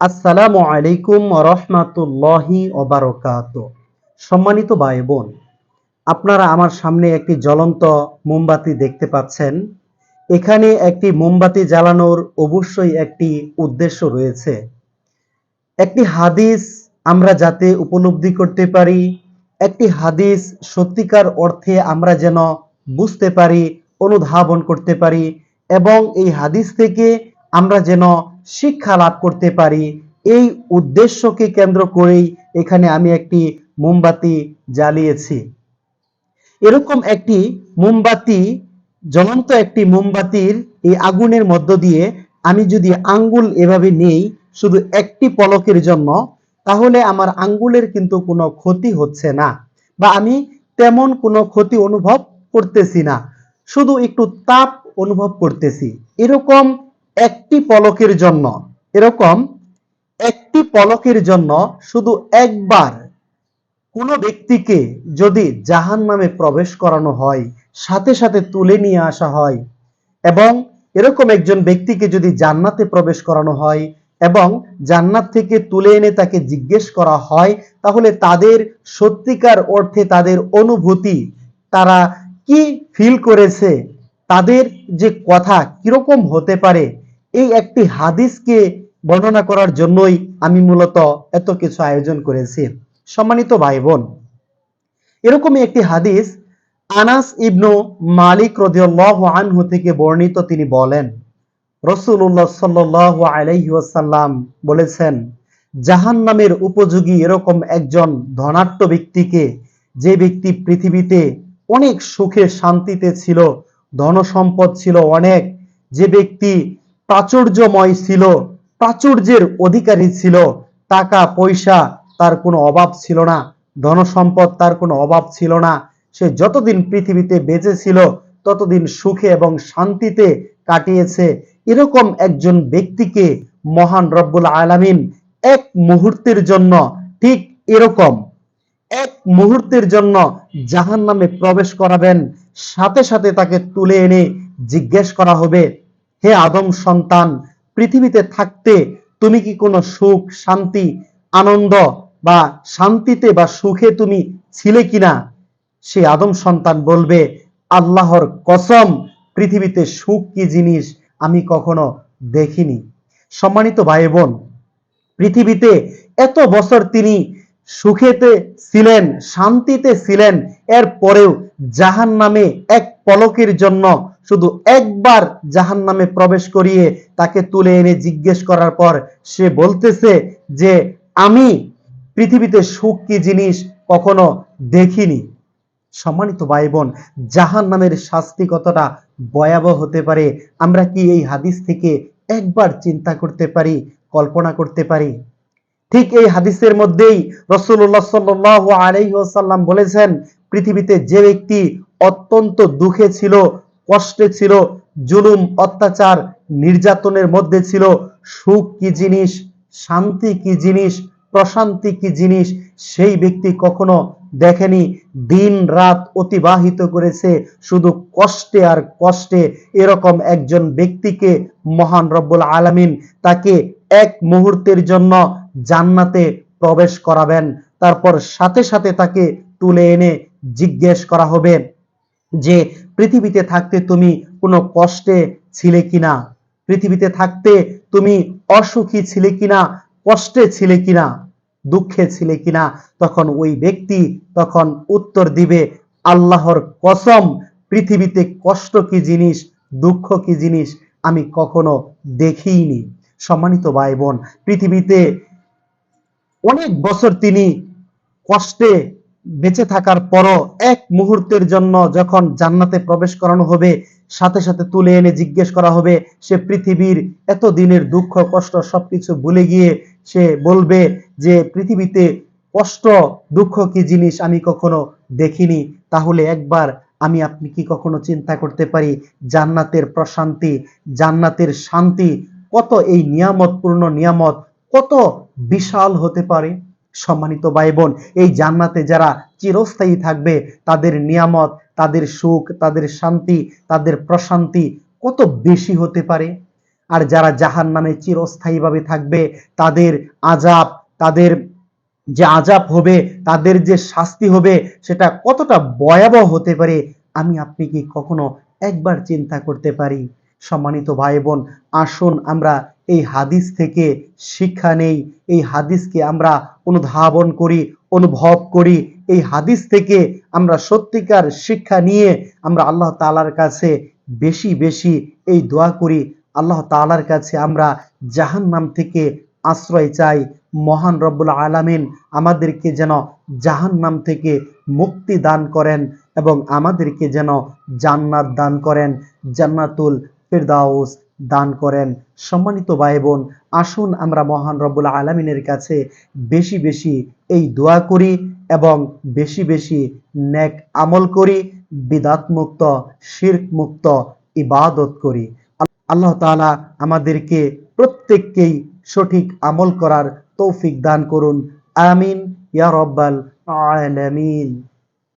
আসসালামু আলাইকুম রহমাতুল্লাহি ওবারকাত। সম্মানিত ভাই বোন আপনারা আমার সামনে একটি জ্বলন্ত মোমবাতি দেখতে পাচ্ছেন। এখানে একটি মোমবাতি জ্বালানোর অবশ্যই একটি উদ্দেশ্য রয়েছে। একটি হাদিস আমরা যাতে উপলব্ধি করতে পারি, একটি হাদিস সত্যিকার অর্থে আমরা যেন বুঝতে পারি, অনুধাবন করতে পারি এবং এই হাদিস থেকে আমরা যেন শিক্ষা লাভ করতে পারি। এই উদ্দেশ্যকে কেন্দ্র করেই এখানে আমি একটি মোমবাতি জ্বালিয়েছি। এরকম একটি মোমবাতি, জ্বলন্ত একটি মোমবাতির এই আগুনের মধ্য দিয়ে আমি যদি আঙ্গুল এভাবে নেই শুধু একটি পলকের জন্য, তাহলে আমার আঙ্গুলের কিন্তু কোনো ক্ষতি হচ্ছে না বা আমি তেমন কোনো ক্ষতি অনুভব করতেছি না। শুধু একটু তাপ অনুভব করতেছি। এরকম একটি পলকের জন্য। এরকম একটি পলকের জন্য শুধু একবার কোনো ব্যক্তিকে যদি জাহান নামে প্রবেশ করানো হয়, সাথে সাথে তুলে নিয়ে আসা হয় এবং এরকম একজন ব্যক্তিকে যদি জান্নাতে প্রবেশ করানো হয় এবং জান্নাত থেকে তুলে এনে তাকে জিজ্ঞেস করা হয়, তাহলে তাদের সত্যিকার অর্থে তাদের অনুভূতি, তারা কি ফিল করেছে, তাদের যে কথা কীরকম হতে পারে এই একটি হাদিসকে বর্ণনা করার জন্যই আমি মূলত এত কিছু আয়োজন করেছি। সম্মানিত ভাই বোন এরকমই একটি হাদিস আনাস ইবনু মালিক রদিয়াল্লাহু আনহু থেকে বর্ণিত তিনি বলেন রসুল্লাহ সাল্লাল্লাহু আলাইহি ওয়াসাল্লাম বলেছেন, জাহান্নামের উপযোগী এরকম একজন ধনাট্য ব্যক্তিকে যে ব্যক্তি পৃথিবীতে অনেক সুখে শান্তিতে ছিল ধন সম্পদ ছিল অনেক, যে ব্যক্তি প্রাচুর্যময় ছিল, প্রাচুর্যের অধিকারী ছিল, টাকা, পয়সা তার কোনো অভাব ছিল না ধন সম্পদ তার কোনো অভাব ছিল না। সে যতদিন পৃথিবীতে বেঁচে ছিল, ততদিন সুখে এবং শান্তিতে কাটিয়েছে। এরকম একজন ব্যক্তিকে মহান রব্বুল আলামিন এক মুহূর্তের জন্য ঠিক এরকম, এক মুহূর্তের জন্য জাহান নামে প্রবেশ করাবেন, সাথে সাথে তাকে তুলে এনে জিজ্ঞেস করা হবে হে আদম সন্তান, পৃথিবীতে থাকতে তুমি কি কোনো সুখ, শান্তি, আনন্দ বা শান্তিতে বা সুখে তুমি ছিলে কিনা সে আদম সন্তান বলবে, আল্লাহর কসম, পৃথিবীতে সুখ কি জিনিস আমি কখনো দেখিনি। সম্মানিত ভাই বোন পৃথিবীতে এত বছর তিনি সুখেতে ছিলেন, শান্তিতে ছিলেন এর পরেও জাহান নামে এক পলকের জন্য শুধু একবার জাহান নামে প্রবেশ করিয়ে তাকে তুলে এনে জিজ্ঞেস করার পর সে বলতেছে যে, আমি পৃথিবীতে সুখ কি জিনিস কখনো দেখিনি? সম্মানিত ভাই বোন জাহান নামের শাস্তি কতটা ভয়াবহ হতে পারে, আমরা কি এই হাদিস থেকে একবার চিন্তা করতে পারি, কল্পনা করতে পারি? ঠিক এই হাদিসের মধ্যেই রসুল্লাহ সাল্লাহ আলাইসাল্লাম বলেছেন, পৃথিবীতে যে ব্যক্তি অত্যন্ত দুঃখে ছিল কষ্টে ছিল, জুলুম, অত্যাচার, নির্যাতনের মধ্যে ছিল। সুখ কি জিনিস, শান্তি কি জিনিস, প্রশান্তি কি জিনিস, সেই ব্যক্তি কখনো দেখেনি। দিন রাত অতিবাহিত করেছে, শুধু কষ্টে আর কষ্টে এরকম একজন ব্যক্তিকে মহান রব্বুল আলামিন তাকে এক মুহূর্তের জন্য জান্নাতে প্রবেশ করাবেন। তারপর সাথে সাথে তাকে তুলে এনে জিজ্ঞেস করা হবে। যে পৃথিবীতে থাকতে তুমি কোনো কষ্টে ছিলে কিনা? পৃথিবীতে থাকতে তুমি অসুখী ছিলে কিনা? কষ্টে ছিলে কিনা? দুঃখে ছিলে কিনা? তখন ওই ব্যক্তি তখন উত্তর দিবে, আল্লাহর কসম, পৃথিবীতে কষ্ট কি জিনিস, দুঃখ কি জিনিস আমি কখনো দেখিনি। সম্মানিত ভাই বোন পৃথিবীতে অনেক বছর তিনি কষ্টে বেঁচে থাকার পরও এক মুহূর্তের জন্য যখন জান্নাতে প্রবেশ করানো হবে, সাথে সাথে তুলে এনে জিজ্ঞেস করা হবে, সে পৃথিবীর এত দিনের দুঃখ, কষ্ট সবকিছু ভুলে গিয়ে সে বলবে যে, পৃথিবীতে কষ্ট, দুঃখ কি জিনিস আমি কখনো দেখিনি? তাহলে একবার আমি আপনি কি কখনো চিন্তা করতে পারি? জান্নাতের প্রশান্তি, জান্নাতের শান্তি, কত এই নিয়ামতপূর্ণ নিয়ামত, কত বিশাল হতে পারে? সম্মানিত ভাই বোন এই জান্নাতে যারা চিরস্থায়ী থাকবে, তাদের নিয়ামত, তাদের সুখ, তাদের শান্তি, তাদের প্রশান্তি কত বেশি হতে পারে? আর যারা জাহান নামে চিরস্থায়ীভাবে থাকবে, তাদের আজাব তাদের যে আজাব হবে, তাদের যে শাস্তি হবে, সেটা কতটা ভয়াবহ হতে পারে, আমি আপনি কি কখনো একবার চিন্তা করতে পারি। সম্মানিত ভাই বোন আসুন আমরা এই হাদিস থেকে শিক্ষা নেই। এই হাদিসকে আমরা অনুধাবন করি, অনুভব করি। এই হাদিস থেকে আমরা সত্যিকার শিক্ষা নিয়ে আমরা আল্লাহ তালার কাছে বেশি বেশি এই দোয়া করি। আল্লাহ তালার কাছে আমরা জাহান্নাম থেকে আশ্রয় চাই। মহান রব্বুল আলামিন আমাদেরকে যেন জাহান্নাম থেকে মুক্তি দান করেন এবং আমাদেরকে যেন জান্নাত দান করেন। জান্নাতুল ফিরদাউস দান করেন। সম্মানিত ভাই বোন আসুন আমরা মহান রব্বুল আলামিনের কাছে বেশি বেশি এই দোয়া করি এবং বেশি বেশি নেক আমল করি বিদাত মুক্ত শিরক মুক্ত ইবাদত করি। আল্লাহ তাআলা আমাদেরকে প্রত্যেককেই সঠিক আমল করার তৌফিক দান করুন। আমিন। ইয়া রব্বাল আলামিন।